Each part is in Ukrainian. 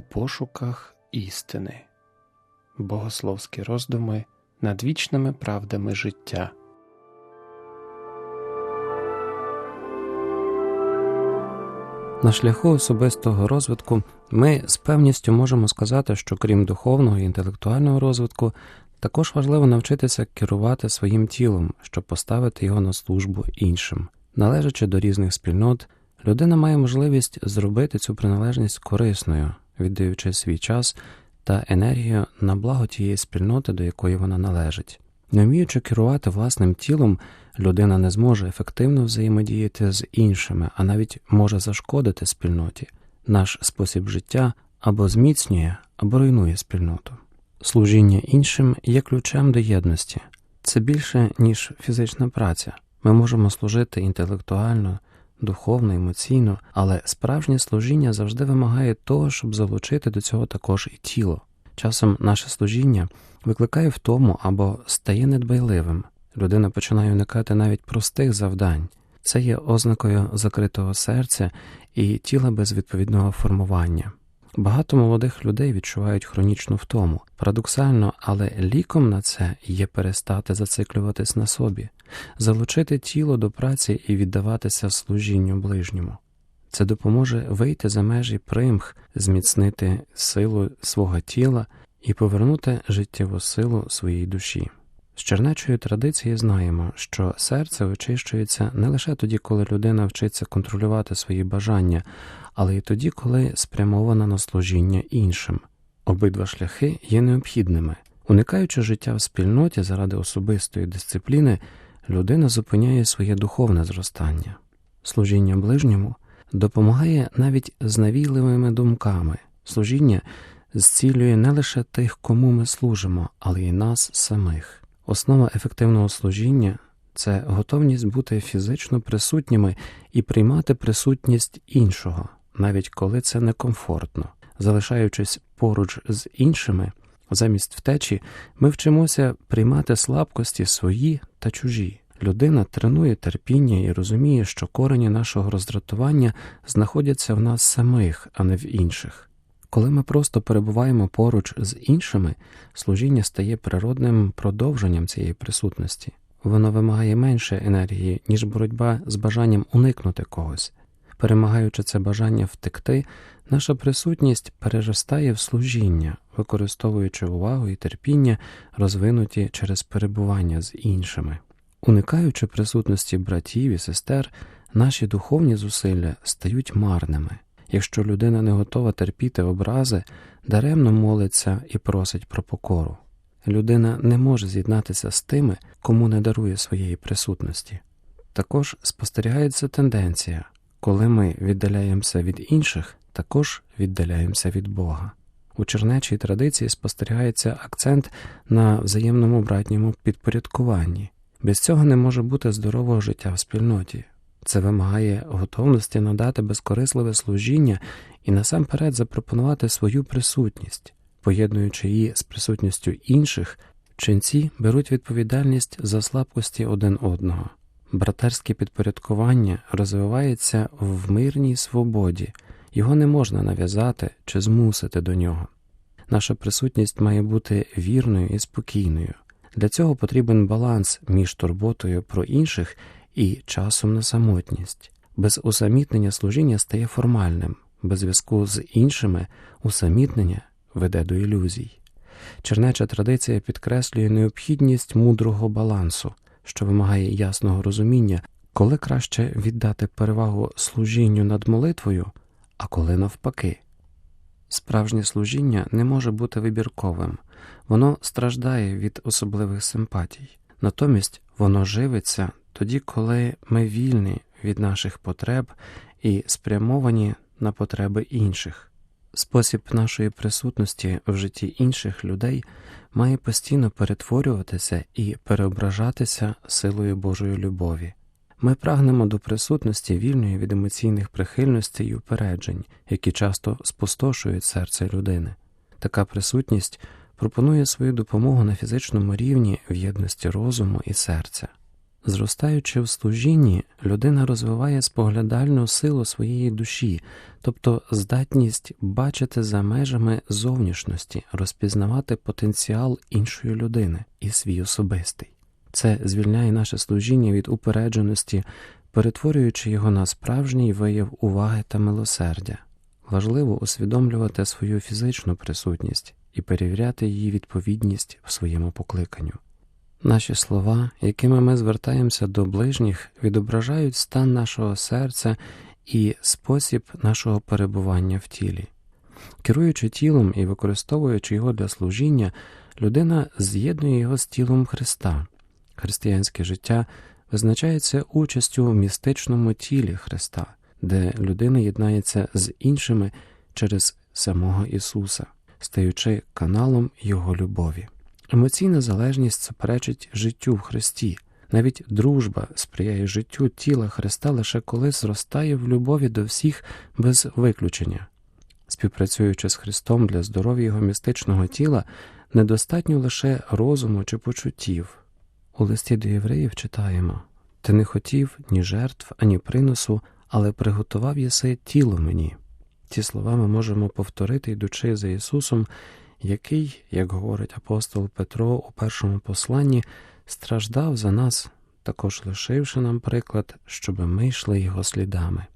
у пошуках істини, богословські роздуми над вічними правдами життя. На шляху особистого розвитку ми з певністю можемо сказати, що крім духовного і інтелектуального розвитку, також важливо навчитися керувати своїм тілом, щоб поставити його на службу іншим. Належачи до різних спільнот, людина має можливість зробити цю приналежність корисною, віддаючи свій час та енергію на благо тієї спільноти, до якої вона належить. Не вміючи керувати власним тілом, людина не зможе ефективно взаємодіяти з іншими, а навіть може зашкодити спільноті. Наш спосіб життя або зміцнює, або руйнує спільноту. Служіння іншим є ключем до єдності. Це більше, ніж фізична праця. Ми можемо служити інтелектуально, духовно, емоційно, але справжнє служіння завжди вимагає того, щоб залучити до цього також і тіло. Часом наше служіння викликає втому або стає недбайливим. Людина починає уникати навіть простих завдань. Це є ознакою закритого серця і тіла без відповідного формування. Багато молодих людей відчувають хронічну втому. Парадоксально, але ліком на це є перестати зациклюватись на собі, залучити тіло до праці і віддаватися служінню ближньому. Це допоможе вийти за межі примх, зміцнити силу свого тіла і повернути життєву силу своїй душі. З чернечої традиції знаємо, що серце очищується не лише тоді, коли людина вчиться контролювати свої бажання, але й тоді, коли спрямована на служіння іншим. Обидва шляхи є необхідними. Уникаючи життя в спільноті заради особистої дисципліни, людина зупиняє своє духовне зростання. Служіння ближньому допомагає навіть з навійливими думками. Служіння зцілює не лише тих, кому ми служимо, але й нас самих. Основа ефективного служіння це готовність бути фізично присутніми і приймати присутність іншого, навіть коли це некомфортно. Залишаючись поруч з іншими, замість втечі, ми вчимося приймати слабкості свої та чужі. Людина тренує терпіння і розуміє, що корені нашого роздратування знаходяться в нас самих, а не в інших. Коли ми просто перебуваємо поруч з іншими, служіння стає природним продовженням цієї присутності. Воно вимагає менше енергії, ніж боротьба з бажанням уникнути когось. Перемагаючи це бажання втекти, наша присутність переростає в служіння, використовуючи увагу і терпіння, розвинуті через перебування з іншими. Уникаючи присутності братів і сестер, наші духовні зусилля стають марними. Якщо людина не готова терпіти образи, даремно молиться і просить про покору. Людина не може з'єднатися з тими, кому не дарує своєї присутності. Також спостерігається тенденція, коли ми віддаляємося від інших, також віддаляємося від Бога. У чернечій традиції спостерігається акцент на взаємному братньому підпорядкуванні. Без цього не може бути здорового життя в спільноті. Це вимагає готовності надати безкорисливе служіння і насамперед запропонувати свою присутність, поєднуючи її з присутністю інших, ченці беруть відповідальність за слабкості один одного. Братерське підпорядкування розвивається в мирній свободі, його не можна нав'язати чи змусити до нього. Наша присутність має бути вірною і спокійною. Для цього потрібен баланс між турботою про інших і часом на самотність. Без усамітнення служіння стає формальним, без зв'язку з іншими усамітнення веде до ілюзій. Чернеча традиція підкреслює необхідність мудрого балансу, що вимагає ясного розуміння, коли краще віддати перевагу служінню над молитвою, а коли навпаки. Справжнє служіння не може бути вибірковим, воно страждає від особливих симпатій, натомість воно живиться тоді, коли ми вільні від наших потреб і спрямовані на потреби інших. Спосіб нашої присутності в житті інших людей має постійно перетворюватися і переображатися силою Божої любові. Ми прагнемо до присутності вільної від емоційних прихильностей і упереджень, які часто спустошують серце людини. Така присутність пропонує свою допомогу на фізичному рівні в єдності розуму і серця. Зростаючи в служінні, людина розвиває споглядальну силу своєї душі, тобто здатність бачити за межами зовнішності, розпізнавати потенціал іншої людини і свій особистий. Це звільняє наше служіння від упередженості, перетворюючи його на справжній вияв уваги та милосердя. Важливо усвідомлювати свою фізичну присутність і перевіряти її відповідність в своєму покликанню. Наші слова, якими ми звертаємося до ближніх, відображають стан нашого серця і спосіб нашого перебування в тілі. Керуючи тілом і використовуючи його для служіння, людина з'єднує його з тілом Христа. Християнське життя визначається участю в містичному тілі Христа, де людина єднається з іншими через самого Ісуса, стаючи каналом Його любові. Емоційна залежність суперечить життю в Христі. Навіть дружба сприяє життю тіла Христа лише коли зростає в любові до всіх без виключення. Співпрацюючи з Христом для здоров'я його містичного тіла, недостатньо лише розуму чи почуттів. У листі до євреїв читаємо Ти не хотів ні жертв, ані приносу, але приготував єси тіло мені. Ці слова ми можемо повторити, йдучи за Ісусом, який, як говорить апостол Петро у першому посланні, страждав за нас, також лишивши нам приклад, щоб ми йшли його слідами.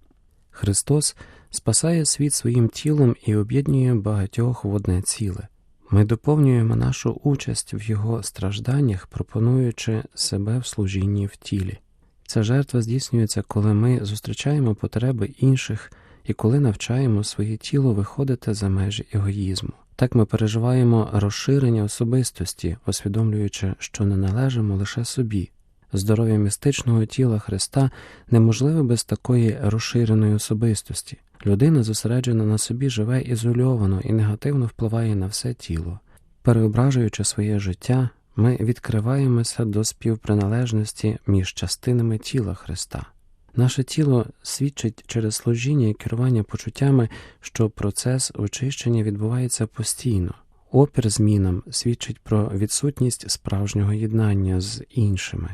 Христос спасає світ своїм тілом і об'єднує багатьох в одне ціле. Ми доповнюємо нашу участь в Його стражданнях, пропонуючи себе в служінні в тілі. Ця жертва здійснюється, коли ми зустрічаємо потреби інших і коли навчаємо своє тіло виходити за межі егоїзму. Так ми переживаємо розширення особистості, усвідомлюючи, що не належимо лише собі. Здоров'я містичного тіла Христа неможливе без такої розширеної особистості. Людина, зосереджена на собі, живе ізольовано і негативно впливає на все тіло. Переображуючи своє життя, ми відкриваємося до співприналежності між частинами тіла Христа. Наше тіло свідчить через служіння і керування почуттями, що процес очищення відбувається постійно. Опір змінам свідчить про відсутність справжнього єднання з іншими.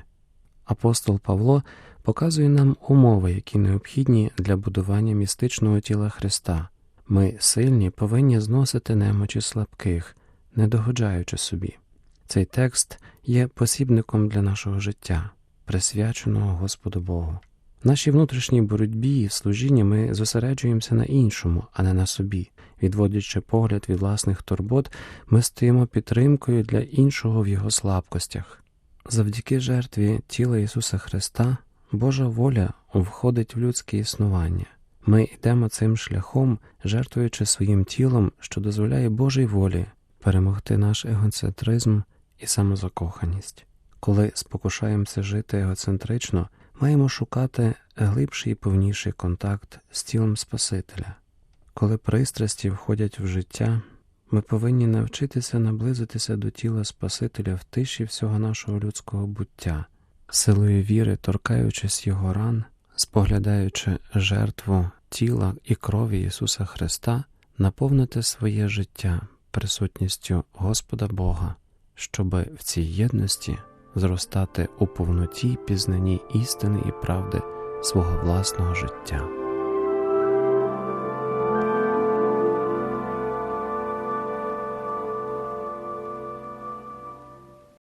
Апостол Павло показує нам умови, які необхідні для будування містичного тіла Христа. Ми, сильні, повинні зносити немочі слабких, не догоджаючи собі. Цей текст є посібником для нашого життя, присвяченого Господу Богу. В нашій внутрішній боротьбі і служінні ми зосереджуємося на іншому, а не на собі. Відводячи погляд від власних турбот, ми стаємо підтримкою для іншого в його слабкостях. Завдяки жертві тіла Ісуса Христа Божа воля входить в людське існування. Ми йдемо цим шляхом, жертвуючи своїм тілом, що дозволяє Божій волі перемогти наш егоцентризм і самозакоханість. Коли спокушаємося жити егоцентрично, маємо шукати глибший і повніший контакт з тілом Спасителя. Коли пристрасті входять в життя, ми повинні навчитися наблизитися до тіла Спасителя в тиші всього нашого людського буття, силою віри, торкаючись його ран, споглядаючи жертву тіла і крові Ісуса Христа, наповнити своє життя присутністю Господа Бога, щоби в цій єдності зростати у повноті пізнанні істини і правди свого власного життя.